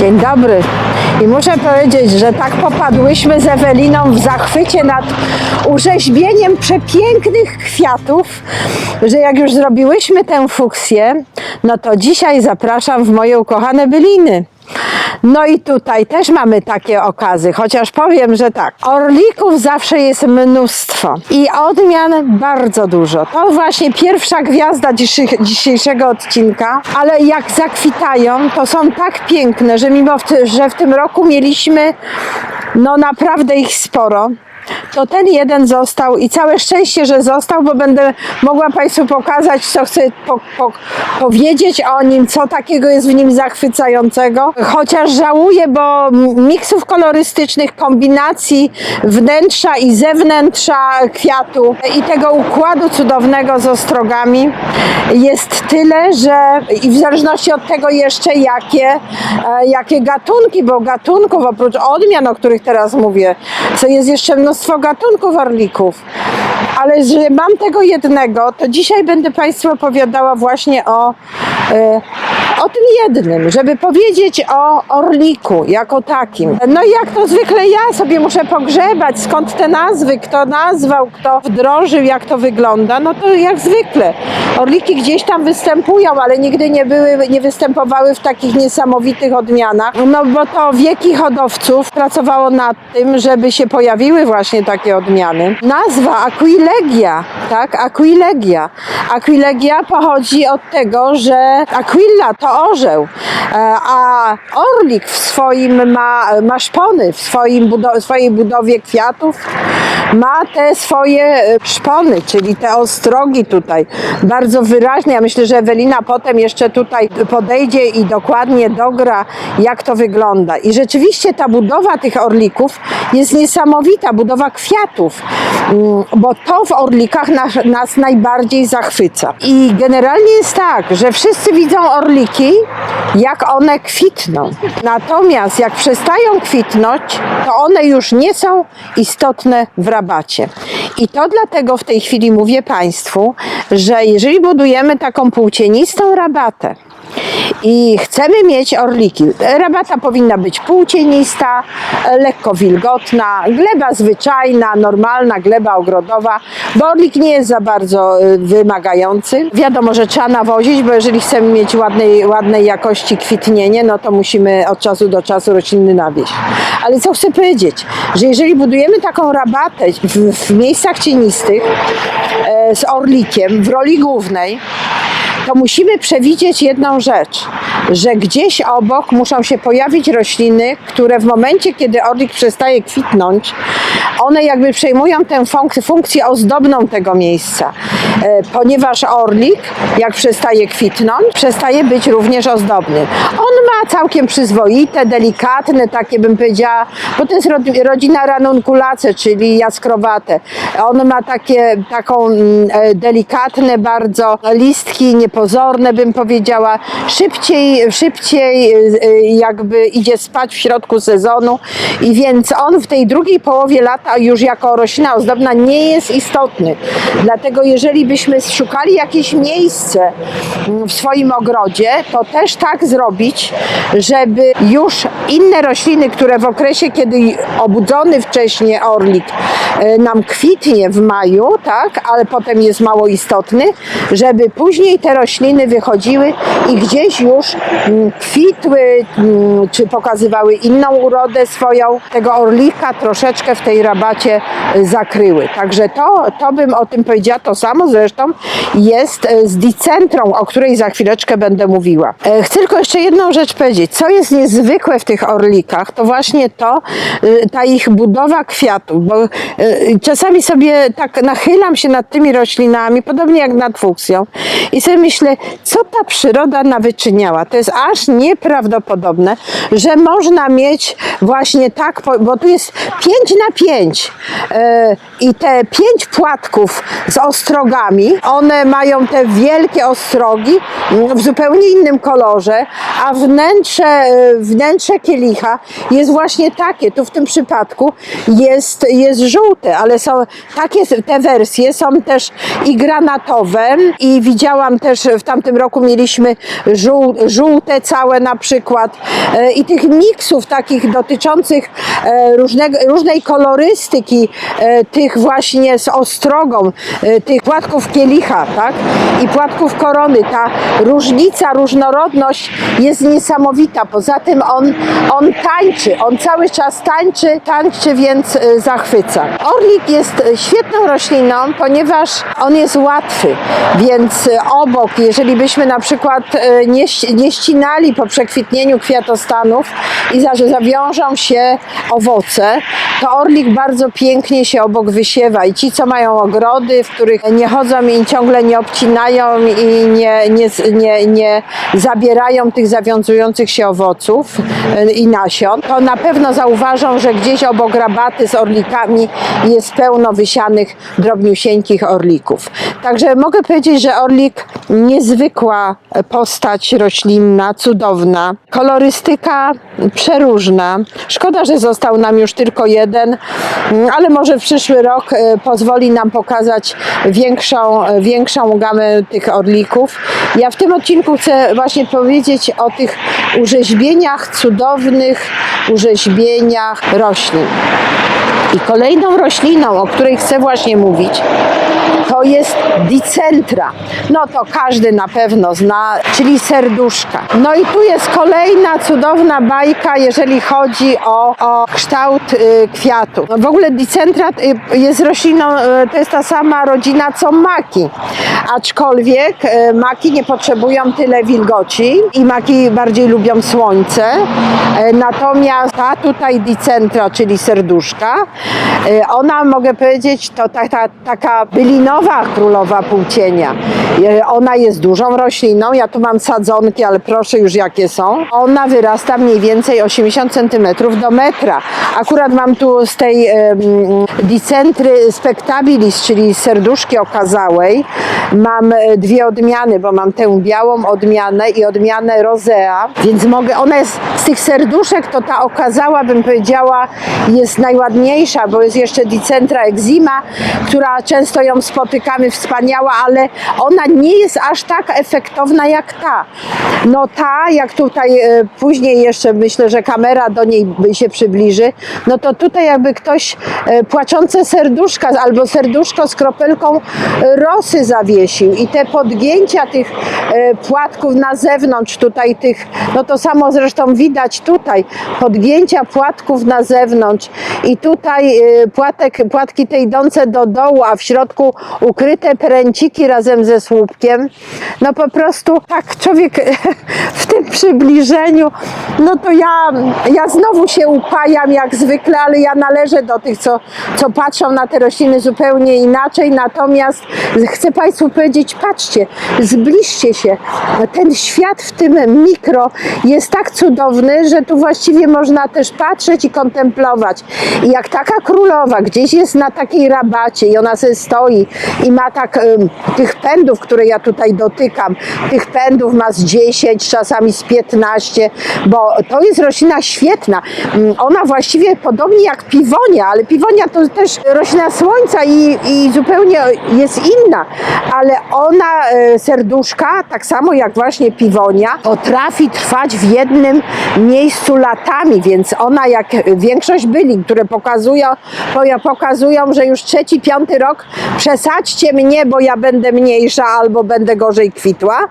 Dzień dobry. I muszę powiedzieć, że tak popadłyśmy z Eweliną w zachwycie nad urzeźbieniem przepięknych kwiatów, że jak już zrobiłyśmy tę fuksję, no to dzisiaj zapraszam w moje ukochane byliny. No i tutaj też mamy takie okazy, chociaż powiem, że tak, orlików zawsze jest mnóstwo i odmian bardzo dużo. To właśnie pierwsza gwiazda dzisiejszego odcinka, ale jak zakwitają, to są tak piękne, że mimo, w- że w tym roku mieliśmy no naprawdę ich sporo, to ten jeden został i całe szczęście, że został, bo będę mogła Państwu pokazać, co chcę po, po, powiedzieć o nim, co takiego jest w nim zachwycającego. Chociaż żałuję, bo miksów kolorystycznych, kombinacji wnętrza i zewnętrza kwiatu i tego układu cudownego z ostrogami jest tyle, że i w zależności od tego jeszcze jakie, e, jakie gatunki, bo gatunków oprócz odmian, o których teraz mówię, co jest jeszcze mnóstwo gatunków orlików. Ale że mam tego jednego, to dzisiaj będę Państwu opowiadała właśnie o, e, o tym jednym, żeby powiedzieć o orliku jako takim. No i jak to zwykle ja sobie muszę pogrzebać, skąd te nazwy, kto nazwał, kto wdrożył, jak to wygląda, no to jak zwykle. Orliki gdzieś tam występują, ale nigdy nie były, nie występowały w takich niesamowitych odmianach. No bo to wieki hodowców pracowało nad tym, żeby się pojawiły właśnie takie odmiany. Nazwa Aquilegia, tak? Aquilegia. Aquilegia pochodzi od tego, że Aquilla to orzeł, e, a orlik w swoim ma, ma szpony, w swoim budo- swojej budowie kwiatów ma te swoje e, szpony, czyli te ostrogi tutaj bardzo wyraźnie. Ja myślę, że Ewelina potem jeszcze tutaj podejdzie i dokładnie dogra, jak to wygląda. I rzeczywiście ta budowa tych orlików jest niesamowita, budowa kwiatów, Mm, bo to w orlikach nas, nas najbardziej zachwyca. I generalnie jest tak, że wszyscy widzą orliki, jak one kwitną. Natomiast jak przestają kwitnąć, to one już nie są istotne w rabacie. I to dlatego w tej chwili mówię Państwu, że jeżeli budujemy taką płócienistą rabatę, i chcemy mieć orliki. Rabata powinna być półcienista, lekko wilgotna, gleba zwyczajna, normalna gleba ogrodowa, bo orlik nie jest za bardzo y, wymagający. Wiadomo, że trzeba nawozić, bo jeżeli chcemy mieć ładnej, ładnej jakości kwitnienie, no to musimy od czasu do czasu rośliny nawieść. Ale co chcę powiedzieć, że jeżeli budujemy taką rabatę w, w miejscach cienistych e, z orlikiem w roli głównej, to musimy przewidzieć jedną rzecz, że gdzieś obok muszą się pojawić rośliny, które w momencie, kiedy orlik przestaje kwitnąć, one jakby przejmują tę funk- funkcję ozdobną tego miejsca, e, ponieważ orlik, jak przestaje kwitnąć, przestaje być również ozdobny. On ma całkiem przyzwoite, delikatne, takie bym powiedziała, bo to jest rod- rodzina ranunculace, czyli jaskrowate. On ma takie, taką mm, e, delikatne bardzo listki, niepozorne bym powiedziała. Szybciej, szybciej e, e, jakby idzie spać w środku sezonu i więc on w tej drugiej połowie lata już jako roślina ozdobna nie jest istotny. Dlatego jeżeli byśmy szukali jakieś miejsce mm, w swoim ogrodzie, to też tak zrobić, żeby już inne rośliny, które w okresie, kiedy obudzony wcześniej orlik e, nam kwitnie w maju, tak, ale potem jest mało istotny, żeby później te rośliny wychodziły i gdzieś już mm, kwitły, mm, czy pokazywały inną urodę swoją, tego orlika troszeczkę w tej rabacie e, zakryły. Także to, to bym o tym powiedziała. To samo zresztą jest e, z dicentrą, o której za chwileczkę będę mówiła. E, Chcę tylko jeszcze jedną rzecz powiedzieć. Co jest niezwykłe w tych orlikach, to właśnie to, e, ta ich budowa kwiatów, bo czasami sobie tak nachylam się nad tymi roślinami, podobnie jak nad fuksją i sobie myślę, co ta przyroda nawyczyniała. To jest aż nieprawdopodobne, że można mieć właśnie tak, bo tu jest 5 na 5 i te pięć płatków z ostrogami, one mają te wielkie ostrogi mm, w zupełnie innym kolorze, a wnętrze, e, wnętrze kielicha jest właśnie takie. Tu w tym przypadku jest, jest żółte, ale są takie te wersje są też i granatowe i widziałam też w tamtym roku mieliśmy żół, żółte całe na przykład e, i tych miksów takich dotyczących e, różnego, różnej kolorystyki e, tych właśnie z ostrogą, tych płatków kielicha, tak? I płatków korony. Ta różnica, różnorodność jest niesamowita. Poza tym on, on tańczy, on cały czas tańczy, tańczy, więc zachwyca. Orlik jest świetną rośliną, ponieważ on jest łatwy, więc e, obok, jeżeli byśmy na przykład e, nie, nie ścinali po przekwitnieniu kwiatostanów i zawiążą się owoce, to orlik bardzo pięknie się obok wysiewa i ci, co mają ogrody, w których nie chodzą i ciągle nie obcinają i nie, nie, nie, nie zabierają tych zawiązujących się owoców e, i nasion, to na pewno zauważą, że gdzieś obok rabaty z orlikami jest pełno wysianych drobniusieńkich orlików. Także mogę powiedzieć, że orlik niezwykła postać roślinna, cudowna, kolorystyka przeróżna. Szkoda, że został nam już tylko jeden, ale może przyszły rok e, pozwoli nam pokazać większą, e, większą gamę tych orlików. Ja w tym odcinku chcę właśnie powiedzieć o tych urzeźbieniach, cudownych urzeźbieniach roślin. I kolejną rośliną, o której chcę właśnie mówić, to jest dicentra. No to każdy na pewno zna, czyli serduszka. No i tu jest kolejna cudowna bajka, jeżeli chodzi o, o kształt y, kwiatu. No w ogóle dicentra y, jest rośliną, y, to jest ta sama rodzina co maki. Aczkolwiek y, maki nie potrzebują tyle wilgoci i maki bardziej lubią słońce. Y, natomiast ta tutaj dicentra, czyli serduszka, y, ona mogę powiedzieć, to ta, ta, taka bylinowa królowa płócienia. Y, Ona jest dużą rośliną. Ja tu mam sadzonki, ale proszę już jakie są. Ona wyrasta mniej więcej 80 cm do metra. Akurat mam tu z tej dicentry spectabilis, czyli serduszki okazałej, mam e, dwie odmiany, bo mam tę białą odmianę i odmianę rosea, więc mogę, ona jest z tych serduszek, to ta okazała, bym powiedziała, jest najładniejsza, bo jest jeszcze dicentra eczima, która często ją spotykamy, wspaniała, ale ona nie jest aż tak efektowna jak ta. No ta, jak tutaj e, później jeszcze myślę, że kamera do niej się przybliży, no to tutaj jakby ktoś e, płaczące serduszka albo serduszko z kropelką e, rosy zawiesił i te podgięcia tych płatków na zewnątrz, tutaj tych, no to samo zresztą widać tutaj, podgięcia płatków na zewnątrz i tutaj płatek, płatki te idące do dołu, a w środku ukryte pręciki razem ze słupkiem, no po prostu tak człowiek w tym przybliżeniu, no to ja, ja znowu się upajam jak zwykle, ale ja należę do tych, co, co patrzą na te rośliny zupełnie inaczej, natomiast chcę Państwu powiedzieć, patrzcie, zbliżcie się, ten świat w tym mikro jest tak cudowny, że tu właściwie można też patrzeć i kontemplować. I jak taka królowa gdzieś jest na takiej rabacie i ona sobie stoi i ma tak tych pędów, które ja tutaj dotykam, tych pędów ma z 10, czasami z 15, bo to jest roślina świetna. Ona właściwie podobnie jak piwonia, ale piwonia to też roślina słońca i, i zupełnie jest inna, ale ona, e, serduszka, tak samo jak właśnie piwonia, potrafi trwać w jednym miejscu latami, więc ona jak większość byli, które pokazują, pokazują, że już trzeci, piąty rok przesadźcie mnie, bo ja będę mniejsza albo będę gorzej kwitła,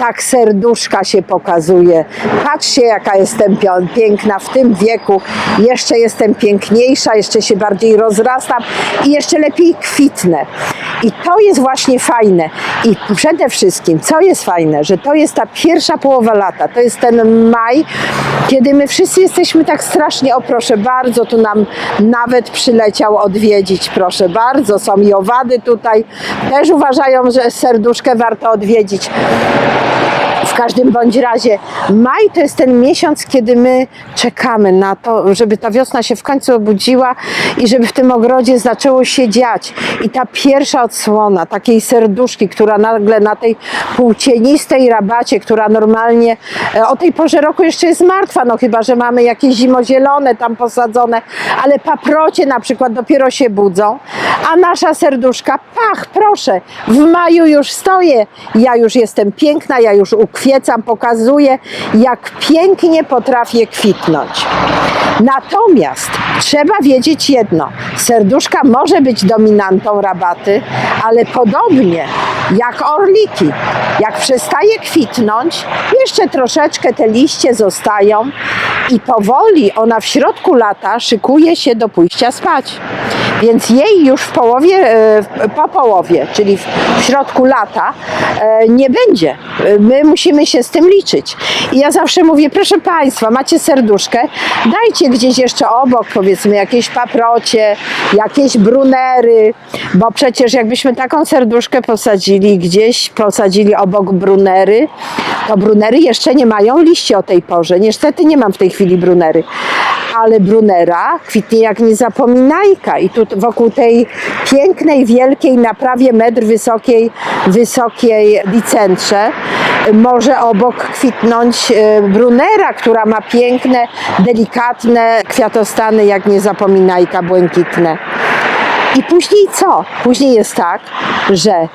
tak serduszka się pokazuje. Patrzcie jaka jestem piękna w tym wieku, jeszcze jestem piękniejsza, jeszcze się bardziej rozrastam i jeszcze lepiej kwitnę. I to jest właśnie fajne. I przede wszystkim, co jest fajne, że to jest ta pierwsza połowa lata, to jest ten maj, kiedy my wszyscy jesteśmy tak strasznie, o proszę bardzo, tu nam nawet przyleciał odwiedzić, proszę bardzo, są i owady tutaj, też uważają, że serduszkę warto odwiedzić. W każdym bądź razie. Maj to jest ten miesiąc, kiedy my czekamy na to, żeby ta wiosna się w końcu obudziła i żeby w tym ogrodzie zaczęło się dziać. I ta pierwsza odsłona takiej serduszki, która nagle na tej płócienistej rabacie, która normalnie e, o tej porze roku jeszcze jest martwa, no chyba, że mamy jakieś zimozielone tam posadzone, ale paprocie na przykład dopiero się budzą, a nasza serduszka, pach, proszę, w maju już stoję, ja już jestem piękna, ja już ukwiecam, pokazuję, jak pięknie potrafię kwitnąć. Natomiast trzeba wiedzieć jedno: serduszka może być dominantą rabaty, ale podobnie jak orliki, jak przestaje kwitnąć, jeszcze troszeczkę te liście zostają i powoli ona w środku lata szykuje się do pójścia spać. Więc jej już w połowie, e, po połowie, czyli w środku lata, e, nie będzie. E, My musimy się z tym liczyć. I ja zawsze mówię, proszę Państwa, macie serduszkę, dajcie gdzieś jeszcze obok, powiedzmy, jakieś paprocie, jakieś brunery, bo przecież jakbyśmy taką serduszkę posadzili gdzieś, posadzili obok brunery, to brunery jeszcze nie mają liści o tej porze. Niestety nie mam w tej chwili brunery. Ale brunera kwitnie jak niezapominajka i tu wokół tej pięknej, wielkiej, na prawie metr wysokiej, wysokiej licentrze może obok kwitnąć e, brunera, która ma piękne, delikatne kwiatostany jak niezapominajka błękitne. I później co? Później jest tak, że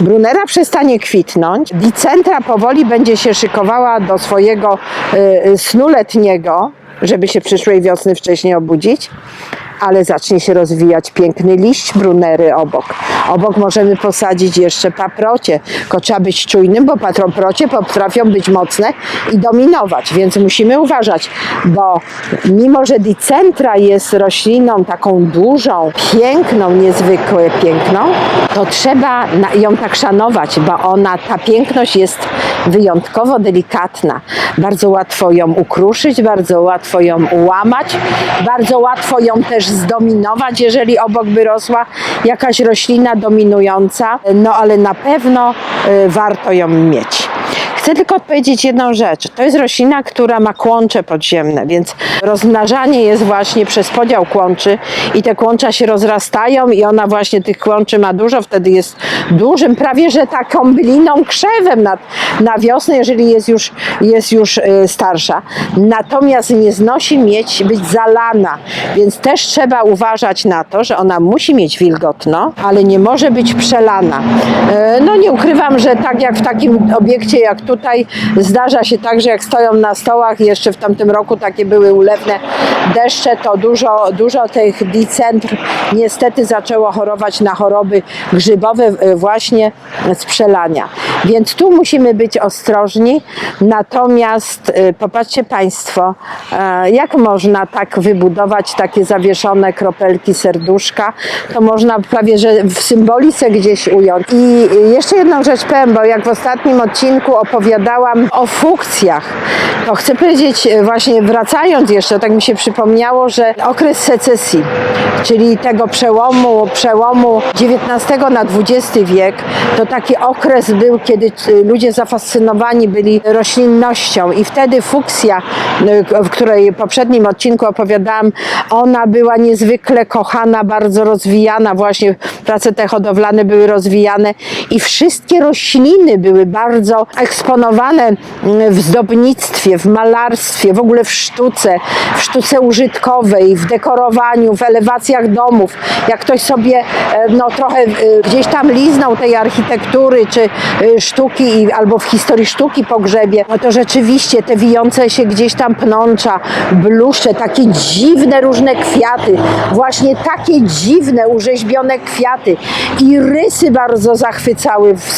Brunera przestanie kwitnąć, Dicentra powoli będzie się szykowała do swojego y, snu letniego, żeby się przyszłej wiosny wcześniej obudzić, ale zacznie się rozwijać piękny liść brunery obok. Obok możemy posadzić jeszcze paprocie, tylko trzeba być czujnym, bo patroprocie potrafią być mocne i dominować, więc musimy uważać, bo mimo, że dicentra jest rośliną taką dużą, piękną, niezwykle piękną, to trzeba ją tak szanować, bo ona, ta piękność jest wyjątkowo delikatna. Bardzo łatwo ją ukruszyć, bardzo łatwo ją ułamać, bardzo łatwo ją też zdominować, jeżeli obok by rosła jakaś roślina dominująca, no ale na pewno y, warto ją mieć. Chcę tylko odpowiedzieć jedną rzecz. To jest roślina, która ma kłącze podziemne, więc rozmnażanie jest właśnie przez podział kłączy i te kłącza się rozrastają i ona właśnie tych kłączy ma dużo, wtedy jest dużym, prawie że taką byliną krzewem na, na wiosnę, jeżeli jest już, jest już y, starsza. Natomiast nie znosi mieć, być zalana, więc też trzeba uważać na to, że ona musi mieć wilgotno, ale nie może być przelana. E, No nie ukrywam, że tak jak w takim obiekcie jak tutaj zdarza się tak, że jak stoją na stołach, jeszcze w tamtym roku takie były ulewne deszcze, to dużo, dużo tych dicentr niestety zaczęło chorować na choroby grzybowe właśnie z przelania. Więc tu musimy być ostrożni. Natomiast e, popatrzcie Państwo, e, jak można tak wybudować takie zawieszone kropelki serduszka, to można prawie, że w symbolice gdzieś ująć. I jeszcze jedną rzecz powiem, bo jak w ostatnim odcinku opowiadałam o funkcjach, to chcę powiedzieć, e, właśnie wracając jeszcze, tak mi się przypomniało, że okres secesji, czyli tego przełomu, przełomu XIX na XX wiek, to taki okres był, kiedy e, ludzie zafascynowani byli roślinnością. I wtedy fuksja, e, w której poprzednim odcinku opowiadałam, ona była niezwykle kochana, bardzo rozwijana, właśnie prace te hodowlane były rozwijane i wszystkie rośliny były bardzo eksponowane mm, w zdobnictwie, w malarstwie, w ogóle w sztuce, w sztuce użytkowej, w dekorowaniu, w elewacjach domów. Jak ktoś sobie e, no, trochę e, gdzieś tam liznął tej architektury czy e, sztuki albo w historii sztuki pogrzebie, no to rzeczywiście te wijące się gdzieś tam pnącza, bluszcze, takie dziwne różne kwiaty, właśnie takie dziwne, urzeźbione kwiaty i rysy bardzo zachwycały w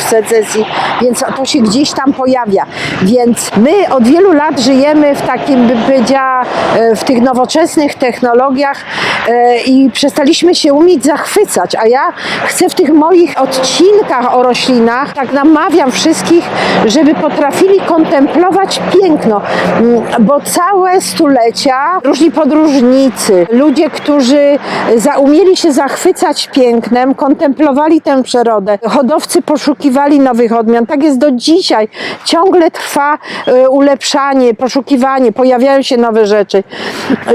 secesji, więc to się gdzieś tam pojawia. Więc my od wielu lat żyjemy w takim, bym powiedziała, e, w tych nowoczesnych technologiach e, i przestaliśmy się umieć zachwycać, a ja chcę w tych moich odcinkach o roślinach, tak namawiam wszystkich, żeby potrafili kontemplować piękno, Mm, bo całe stulecia różni podróżnicy, ludzie, którzy za, umieli się zachwycać pięknem, kontemplowali tę przyrodę, hodowcy poszukiwali nowych odmian. Tak jest do dzisiaj. Dzisiaj ciągle trwa e, ulepszanie, poszukiwanie, pojawiają się nowe rzeczy,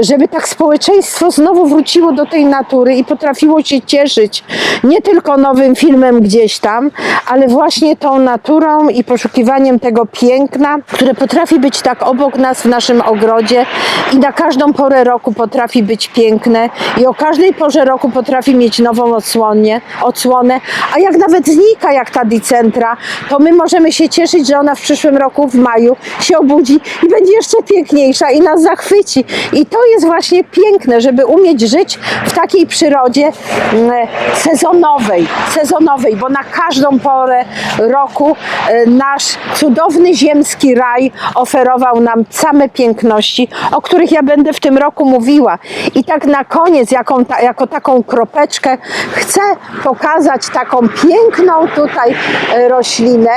żeby tak społeczeństwo znowu wróciło do tej natury i potrafiło się cieszyć nie tylko nowym filmem gdzieś tam, ale właśnie tą naturą i poszukiwaniem tego piękna, które potrafi być tak obok nas w naszym ogrodzie i na każdą porę roku potrafi być piękne i o każdej porze roku potrafi mieć nową odsłonię, odsłonę, a jak nawet znika jak ta dicentra, to my możemy się cieszyć, że ona w przyszłym roku w maju się obudzi i będzie jeszcze piękniejsza i nas zachwyci. I to jest właśnie piękne, żeby umieć żyć w takiej przyrodzie mm, sezonowej, sezonowej, bo na każdą porę roku e, nasz cudowny ziemski raj oferował nam same piękności, o których ja będę w tym roku mówiła. I tak na koniec, ta, jako taką kropeczkę, chcę pokazać taką piękną tutaj e, roślinę.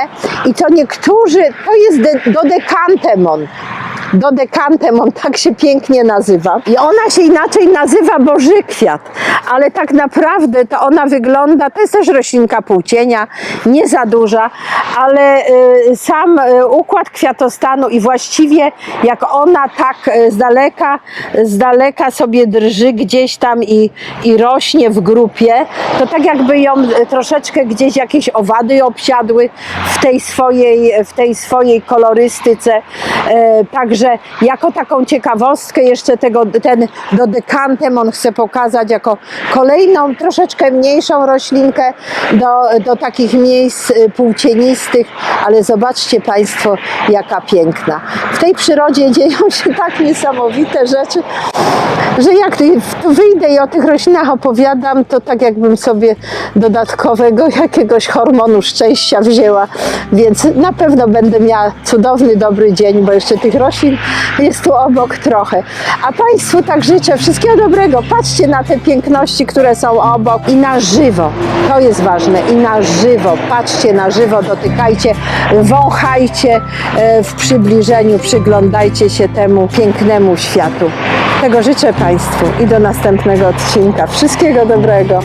I to niektórzy, to jest de, dodekantemon. Dodekantemon, tak się pięknie nazywa. I ona się inaczej nazywa Boży Kwiat, ale tak naprawdę to ona wygląda, to jest też roślinka półcienia, nie za duża, ale y, sam y, układ kwiatostanu i właściwie jak ona tak y, z daleka, z daleka sobie drży gdzieś tam i, i rośnie w grupie, to tak jakby ją troszeczkę gdzieś jakieś owady obsiadły w tej swojej, w tej swojej kolorystyce. E, Także jako taką ciekawostkę jeszcze tego, ten dodekantem on chce pokazać jako kolejną, troszeczkę mniejszą roślinkę do, do takich miejsc y, półcienistych, ale zobaczcie Państwo, jaka piękna. W tej przyrodzie dzieją się tak niesamowite rzeczy, że jak tu wyjdę i o tych roślinach opowiadam, to tak jakbym sobie dodatkowego jakiegoś hormonu szczęścia wzięła, więc na pewno będę miała cudowny, dobry dzień, bo jeszcze tych roślin jest tu obok trochę. A Państwu tak życzę wszystkiego dobrego. Patrzcie na te piękności, które są obok i na żywo. To jest ważne. I na żywo. Patrzcie na żywo, dotykajcie, wąchajcie e, w przybliżeniu, przyglądajcie się temu pięknemu światu. Tego życzę Państwu i do następnego odcinka. Wszystkiego dobrego.